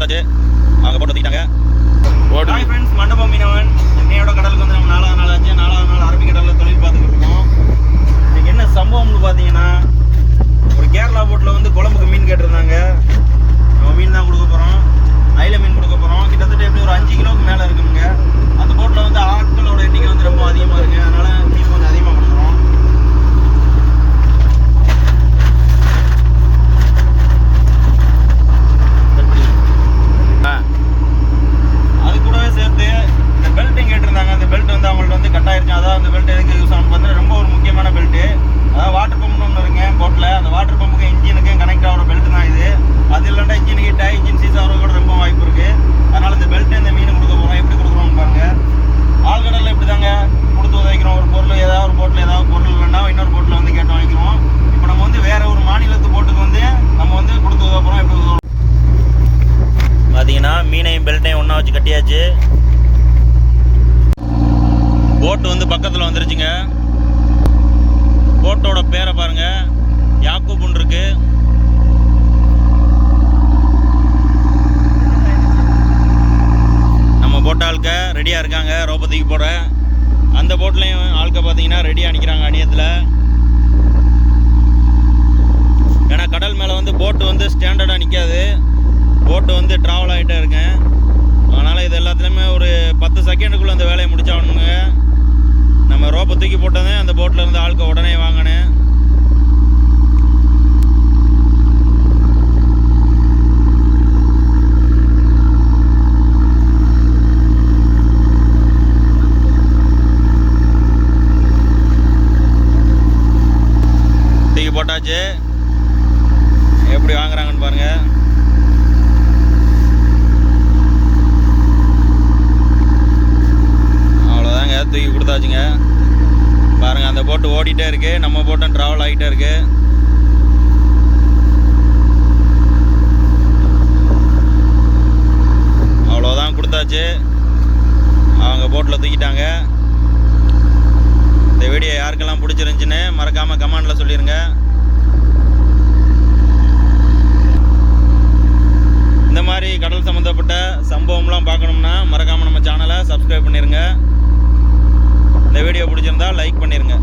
கொடுத்தாச்சு அவங்க போட்டு தூக்கிட்டாங்க ஓடு ஹாய் ஃப்ரெண்ட்ஸ் மண்டபம் மீனவன். இன்னையோட கடலுக்கு வந்து நம்ம நாலாவது நாள் ஆச்சு. நாலாவது நாள் அரபிக்கடலில் தொழில் பார்த்துக்கிட்டு இருக்கோம் இன்னைக்கு என்ன சம்பவம்னு பார்த்தீங்கன்னா ஒரு கேரளா போட்டில் வந்து குழம்புக்கு மீன் கேட்டிருந்தாங்க நம்ம மீன் தான் கொடுக்க போகிறோம் அயில மீன் கொடுக்க போகிறோம் கிட்டத்தட்ட எப்படி ஒரு அஞ்சு கிலோவுக்கு மேலே இருக்குங்க அந்த போட்டில் வந்து ஆட்களோட எண்ணிக்கை வந்து ரொம்ப அதிகமாக இருக்குங்க அதனால மீன் கொஞ்சம் அதிகமாக கொடுக்குறோம் ஆ அது கூடவே சேர்த்து இந்த பெல்ட்டும் கேட்டிருந்தாங்க அந்த பெல்ட் வந்து அவங்கள்ட்ட வந்து கட் ஆயிருச்சு பெல்ட் எதுக்கு யூஸ் ஆகும் பார்த்தீங்கன்னா ரொம்ப ஒரு முக்கியமான பெல்ட்டு அதாவது வாட்டர் பம்ப்னு ஒன்று இருக்குங்க போட்டில் அந்த வாட்டர் பம்புக்கு இன்ஜினுக்கும் கனெக்ட் ஆகிற பெல்ட் தான் இது. அது இல்லைன்னா இன்ஜின் ஹீட் ஆகி இன்ஜின் சீஸ் ஆகிறது கூட ரொம்ப வாய்ப்பு இருக்குது அதனால் இந்த பெல்ட்டு இந்த மீன் கொடுக்க போகிறோம் எப்படி கொடுக்குறோம்னு பாருங்க. ஆழ்கடலில் இப்படி தாங்க கொடுத்து உதவிக்கிறோம் ஒரு பொருள் ஏதாவது ஒரு போட்டில் ஏதாவது பொருள் இல்லைன்னா இன்னொரு போட்டில் வந்து கேட்டு வாங்கிக்கிறோம். இப்போ நம்ம வந்து வேறு ஒரு மாநிலத்து போட்டுக்கு வந்து நம்ம வந்து கொடுத்து உதவ போகிறோம் எப்படி உதவுறோம்? பார்த்தீங்கன்னா மீனையும் பெல்ட்டையும் ஒன்றா வச்சு கட்டியாச்சு. போட்டு வந்து பக்கத்தில் வந்துருச்சுங்க. போட்டோட பேரை பாருங்க. யாக்கூப்புன் இருக்கு. நம்ம போட்ட ஆளுக்க ரெடியாக இருக்காங்க. ரோபத்துக்கு போட. அந்த போட்லேயும் ஆளுக்க பார்த்தீங்கன்னா ரெடியாக நிற்கிறாங்க அணியத்தில். ஏன்னா கடல் மேலே வந்து போட்டு வந்து ஸ்டாண்டர்டாக நிற்காது போட்டு வந்து ட்ராவல் ஆகிட்டே இருக்கேன் அதனால் இது எல்லாத்துலேயுமே ஒரு பத்து செகண்டுக்குள்ளே அந்த வேலையை முடிச்சாகணுங்க. நம்ம ரோப்பை தூக்கி போட்டதே அந்த போட்டில் இருந்து ஆளுக்கு உடனே வாங்கினேன். தூக்கி போட்டாச்சு எப்படி வாங்குறாங்கன்னு பாருங்க அவ்வளோதாங்க தூக்கி கொடுத்தாச்சுங்க பாருங்க அந்த போட்டு ஓடிட்டே இருக்கு. நம்ம போட்டும் ட்ராவல் ஆகிட்டே இருக்கு. அவ்வளோதான் கொடுத்தாச்சு. அவங்க போட்டில் தூக்கிட்டாங்க. இந்த வீடியோ யாருக்கெல்லாம் பிடிச்சிருந்துச்சின்னு மறக்காமல் கமெண்டில் சொல்லிடுங்க இந்த மாதிரி கடல் சம்மந்தப்பட்ட சம்பவம்லாம் பார்க்கணும்னா மறக்காமல் நம்ம சேனலை சப்ஸ்கிரைப் பண்ணிடுங்க இந்த வீடியோ பிடிச்சிருந்தா லைக் பண்ணிடுங்க